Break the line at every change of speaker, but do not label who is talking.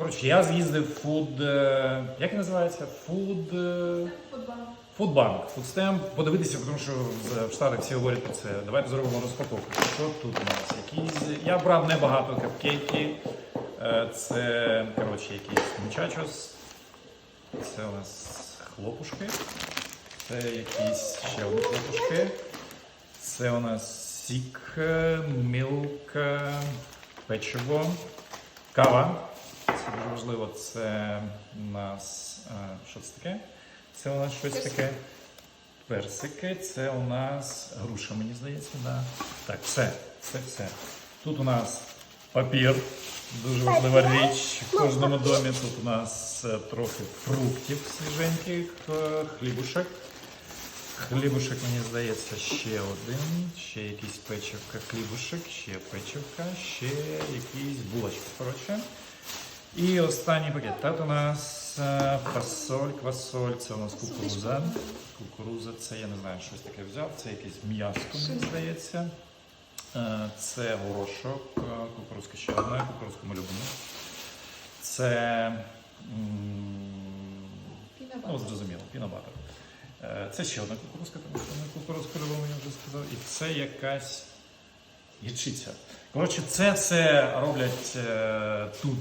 Коротше, я з'їздив в фуд. е, Як він називається? Фуд. е, Фудбанк, фудстемп, подивитися, тому що в- Штатах всі говорять про це. Давайте зробимо розпаковку. Що тут у нас? Якісь... Я брав небагато капкейки. Е, Це, коротше, якісь мучачос. Це у нас хлопушки. Це якісь ще одні хлопушки. Це у нас сік, мілк, е, печиво, кава. Це дуже важливо. Це у нас е, що це таке? Це у нас щось таке. Персики, це у нас груша, мені здається, да. Так, все, це все. Тут у нас папір, дуже важлива річ в кожному домі. Тут у нас е, трохи фруктів свіженьких, е, хлібушек. Хлібушек, мені здається, ще один, ще якісь печивка, хлібушек, ще печивка, ще якісь булочки. Коротше. І останній пакет. Тут у нас е, фасоль, квасоль, це у нас кукуруза. Кукуруза, це я не знаю, щось таке взяв. Це якесь м'ясо, мені здається. Е, Це горошок, е, кукурузка ще одна, кукурузку ми любимо. Це ну, зрозуміло, пінобатер. Це ще одна кукурузка, тому що ми кукурузку любимо, я вже сказав. І це якась гірчиця. Коротше, це все роблять тут